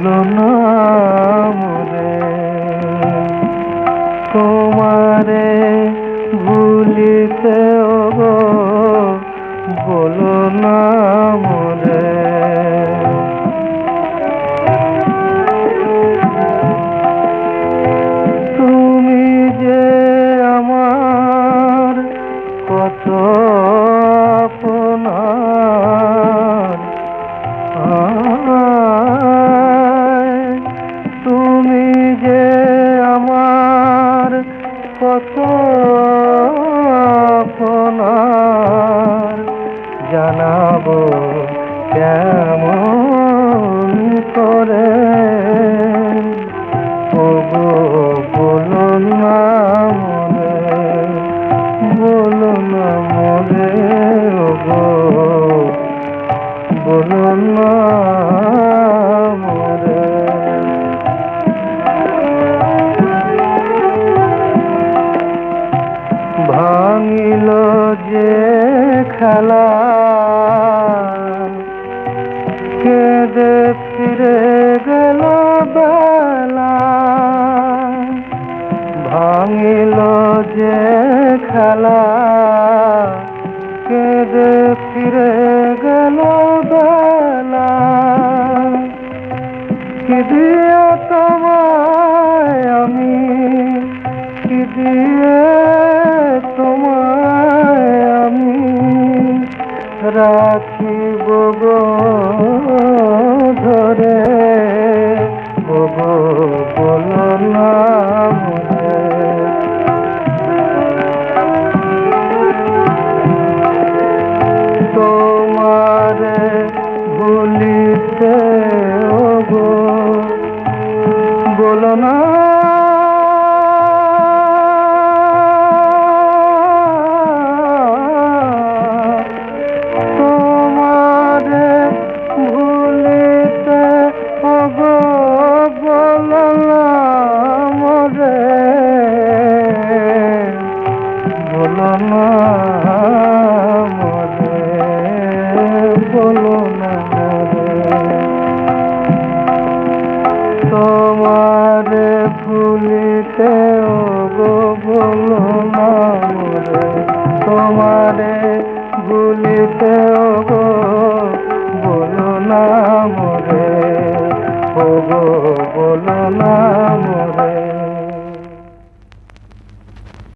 বলো না মোরে তোমারে ভুলিতে বলো না মোরে আপনার জানাব কেমন করে? ওগো বলো না মনে বলো না মনে ওগো বলো না খেলা। কেঁদে ফিরে গেল বেলা। ভাঙিল যে খেলা। কেঁদে ফিরে গেল বেলা। কি তোমায় আমি, কি রাখিব ধরে। বলো না হলো না তোমার ফুলিতে গো বলো না তোমারে ভুলিতে গো বলো না মরে ও গো বলো না মরে